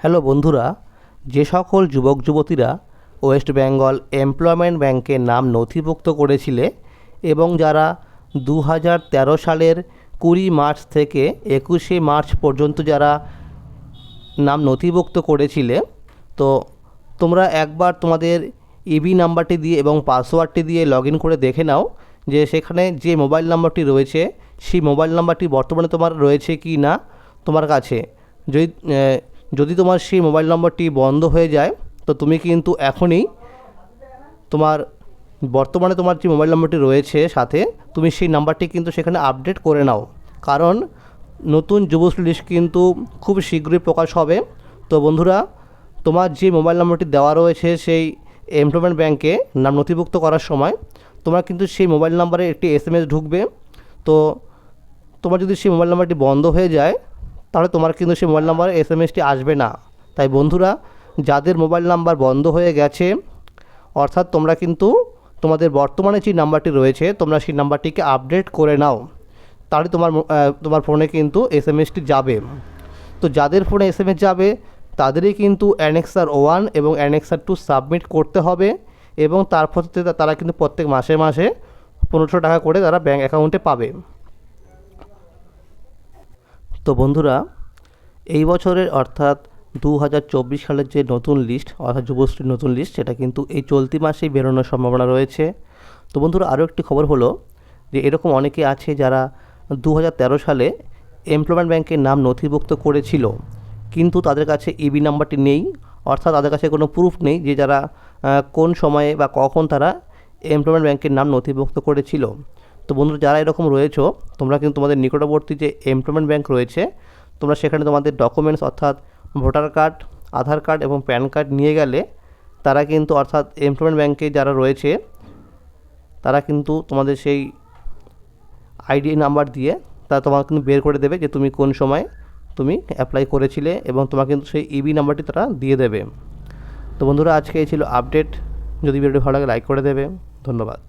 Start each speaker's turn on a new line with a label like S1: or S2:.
S1: Hello বন্ধুরা, যে সকল যুবক যুবতীরা ওয়েস্ট বেঙ্গল এমপ্লয়মেন্ট ব্যাংকের নাম নথিভুক্ত করেছিলে এবং যারা দু হাজার তেরো সালের কুড়ি মার্চ থেকে একুশে মার্চ পর্যন্ত যারা নাম নথিভুক্ত করেছিলে, তো তোমরা একবার তোমাদের ইবি নাম্বারটি দিয়ে এবং পাসওয়ার্ডটি দিয়ে লগ করে দেখে নাও যে সেখানে যে মোবাইল নাম্বারটি রয়েছে, সেই মোবাইল নাম্বারটি বর্তমানে তোমার রয়েছে কি না তোমার কাছে। যদি যদি তোমার সেই মোবাইল নম্বরটি বন্ধ হয়ে যায়, তো তুমি কিন্তু এখনই তোমার, বর্তমানে তোমার যে মোবাইল নম্বরটি রয়েছে সাথে, তুমি সেই নাম্বারটি কিন্তু সেখানে আপডেট করে নাও। কারণ নতুন যুবশ্রী লিস্ট কিন্তু খুব শীঘ্রই প্রকাশ হবে। তো বন্ধুরা, তোমার যে মোবাইল নম্বরটি দেওয়া রয়েছে সেই এমপ্লয়মেন্ট ব্যাংকে নাম নথিভুক্ত করার সময়, তোমার কিন্তু সেই মোবাইল নাম্বারে একটি এস ঢুকবে। তো তোমার যদি সেই মোবাইল নাম্বারটি বন্ধ হয়ে যায় তাহলে তোমার কিন্তু সেই মোবাইল নাম্বারে এস এম এসটি আসবে না। তাই বন্ধুরা, যাদের মোবাইল নাম্বার বন্ধ হয়ে গেছে, অর্থাৎ তোমরা কিন্তু তোমাদের বর্তমানে যে নাম্বারটি রয়েছে, তোমরা সেই নাম্বারটিকে আপডেট করে নাও। তাহলে তোমার তোমার ফোনে কিন্তু এস এম এসটি যাবে। তো যাদের ফোনে এস এম এস যাবে, তাদেরই কিন্তু অ্যানেক্সার ওয়ান এবং অ্যানেক্সার টু সাবমিট করতে হবে এবং তারপর তারা কিন্তু প্রত্যেক মাসে মাসে পনেরোশো টাকা করে তারা ব্যাঙ্ক অ্যাকাউন্টে পাবে। তো বন্ধুরা, এই বছরের অর্থাৎ দু হাজার চব্বিশ সালের যে নতুন লিস্ট অর্থাৎ যুবশ্রীর নতুন লিস্ট সেটা কিন্তু এই চলতি মাসেই বেরোনোর সম্ভাবনা রয়েছে। তো বন্ধুরা, আরও একটি খবর হলো যে, এরকম অনেকে আছে যারা দু হাজার তেরো সালে এমপ্লয়মেন্ট ব্যাংকের নাম নথিভুক্ত করেছিল, কিন্তু তাদের কাছে ইবি নাম্বারটি নেই, অর্থাৎ তাদের কাছে কোনো প্রুফ নেই যে যারা কোন সময়ে বা কখন তারা এমপ্লয়মেন্ট ব্যাংকের নাম নথিভুক্ত করেছিল। তো বন্ধুরা, যারা এরকম রয়েছো, তোমরা কিন্তু তোমাদের নিকটবর্তী যে এমপ্লয়মেন্ট ব্যাংক রয়েছে, তোমরা সেখানে তোমাদের ডকুমেন্টস অর্থাৎ ভোটার কার্ড আধার কার্ড এবং প্যান কার্ড নিয়ে গেলে, তারা কিন্তু অর্থাৎ এমপ্লয়মেন্ট ব্যাংকে যারা রয়েছে, তারা কিন্তু তোমাদের সেই আইডি নাম্বার দিয়ে, তারা তোমাকে কিন্তু বের করে দেবে যে তুমি কোন সময় তুমি অ্যাপ্লাই করেছিলে এবং তোমাকে কিন্তু সেই ইবি নাম্বারটি তারা দিয়ে দেবে। তো বন্ধুরা, আজকে এই ছিল আপডেট যদি ভিডিওটি ভালো লাগে লাইক করে দেবে। ধন্যবাদ।